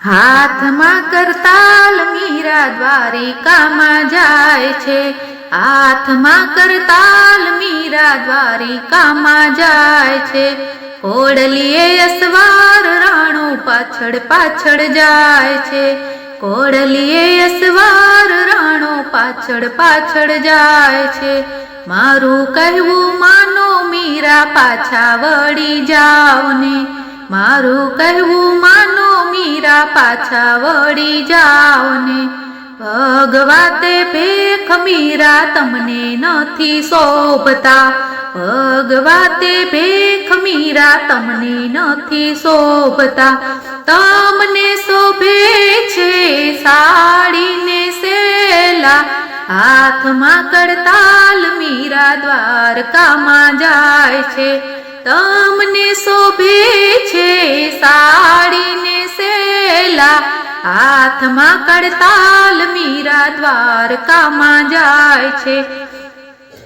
હાથમાં કરતાલ મીરા દ્વારિકામાં જાય છે. હાથમાં કરતાલ મીરા દ્વારિકામાં જાય છે. કોડલીએ અસવાર રાણો પાછળ પાછળ જાય છે. કોડલીએ અસવાર રાણો પાછળ પાછળ જાય છે. મારું કહેવું માનો મીરા પાછા વળી જાઓ ને. મારું કહેવું માનો મીરા પાછા વળી જાઓ ને. ભગવાતે ભેખ મીરા તમને નથી શોભતા. ભગવાતે ભેખ મીરા તમને નથી શોભતા. તમને શોભે છે સાડીને સેલા હાથમાં કરતાલ મીરા દ્વારકામાં જાય છે. તમને શોભે છે સાડીને સેલા. હાથમાં કડતાલ મીરા દ્વારકામાં જાય છે.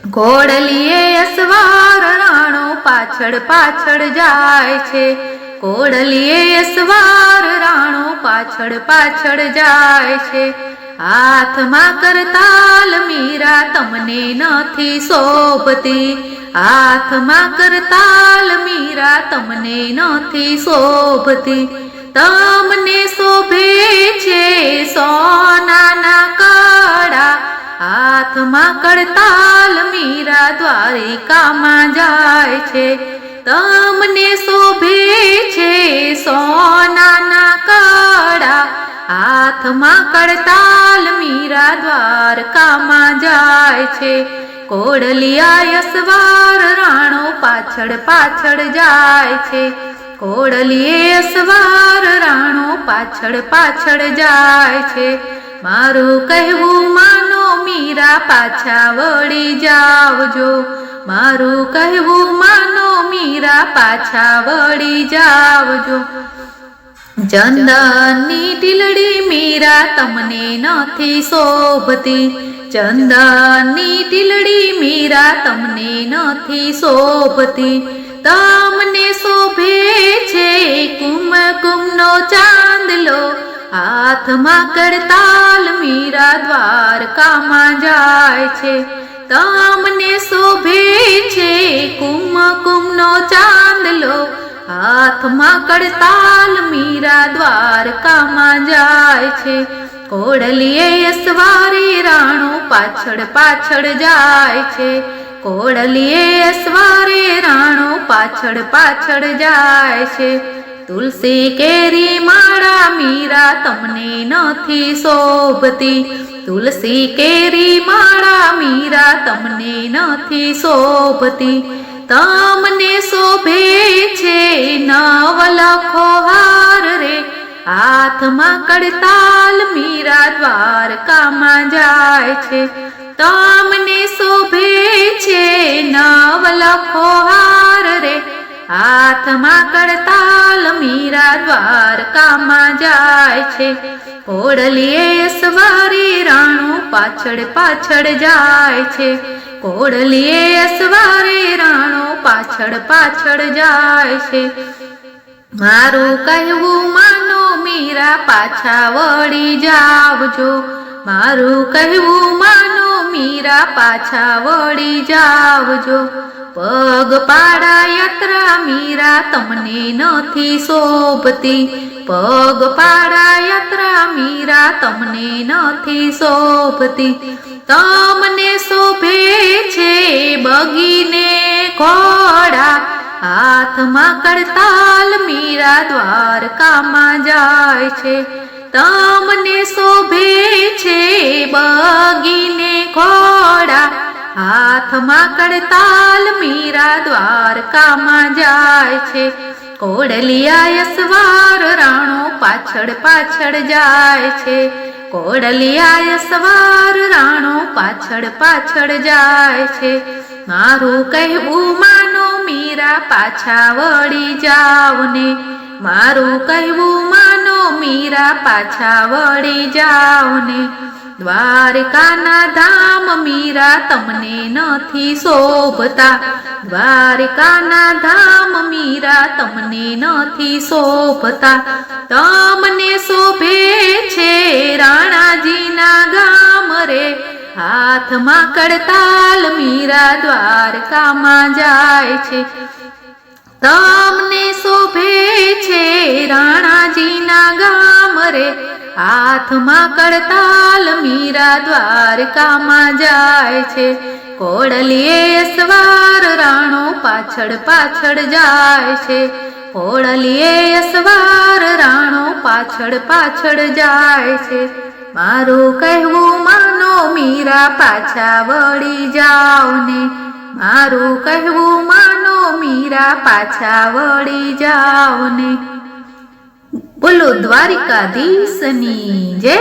ઘોડલીએ અસવાર રાણો પાછળ પાછળ જાય છે. ઘોડલીએ અસવાર રાણો પાછળ પાછળ જાય છે. હાથમાં કરતાલ મીરા તમને નથી શોભતી. હાથમાં કરતાલ મીરા તમને નથી શોભતી. તમને શોભે છે સોનાના કાળા. હાથમાં કરતાલ મીરા દ્વારિકામાં જાય છે. તમને શોભે છે સોનાના કાળા. હાથમાં કરતાલ મીરા દ્વારકામાં જાય છે. કોડલિયા યસવાર રાણો પાછળ પાછળ જાય છે. કોડલીએ યસવાર રાણો પાછળ પાછળ જાય છે. મારું કહેવું માનો મીરા પાછા વળી જાવજો. મારું કહેવું માનો મીરા પાછા વળી જાવજો. ચંદનની ટીલડી મીરા તમને નથી શોભતી. ચંદનની ટીલડી મીરા તમને નથી શોભતી. તમને શોભે છે કુમકુમનો ચાંદલો. હાથમાં કરતાલ મીરા દ્વારકામાં જાય છે. તમને શોભે છે કુમકુમનો ચાંદલો. હાથમાં કડતાલ મીરા દ્વારકામાં જાય છે. કોડલીએ અસવારી રાણો પાછળ પાછળ જાય છે. કોડલીએ અસવારે રાણો પાછળ પાછળ જાય છે. તુલસી કેરી માળા મીરા તમને નથી શોભતી. તુલસી કેરી માળા મીરા તમને નથી શોભતી. તમને શોભે છે નવલખો હાર રે. હાથમાં કડતાલ મીરા દ્વારકામાં જાય છે. તમને શોભે છે નવલખો હાર રે. હાથમાં કડતાલ મીરા દ્વારકામાં જાય છે. ઓડલીએ સવારી રાણું પાછળ પાછળ જાય છે. કોડલીએ અસવારે રાણો પાછળ પાછળ જાય છે. મારું કહેવું માનો મીરા પાછા વળી જાવજો. મારું કહેવું માનો મીરા પાછા વળી જાવજો. પગ પાડા યાત્રા મીરા તમને નથી શોભતી. પગ પાડા યાત્રા મીરા તમને નથી શોભતી. તમને શોભે છે બગીને ઘોડા, હાથમાં કરતાલ મીરા દ્વારકામાં જાય છે. તમને શોભે છે બગીને ઘોડા, હાથમાં કડતાલ મીરા દ્વારકામાં જાય છે. કોડલિયા યસવાર રાણો પાછળ પાછળ જાય છે. કોડલિયા સવાર રાણો પાછળ પાછળ જાય છે. મારું કહેવું માનો મીરા પાછા વળી જાવ ને મારું કહેવું માનો મીરા પાછા વળી જાવ ને દ્વારકાના ધામ મીરા તમને નથી શોભતા. દ્વારકાના ધામ મીરા તમને નથી શોભતા. તમને શોભે છે રાણાજીના ગામ રે. હાથમાં કડતાલ મીરા દ્વારકામાં જાય છે. તમને શોભે છે રાણાજીના ગામ રે. હાથમાં કડતાલ મીરા દ્વારકામાં જાય છે. કોડલીએ સવાર રાણો પાછળ પાછળ જાય છે. કોડલીએ સવાર રાણો પાછળ પાછળ જાય છે. મારું કહેવું માનો મીરા પાછા વળી જાઓ ને. મારું કહેવું માનો મીરા પાછા વળી જાઓ ને. બોલો દ્વારિકાધીશની જય.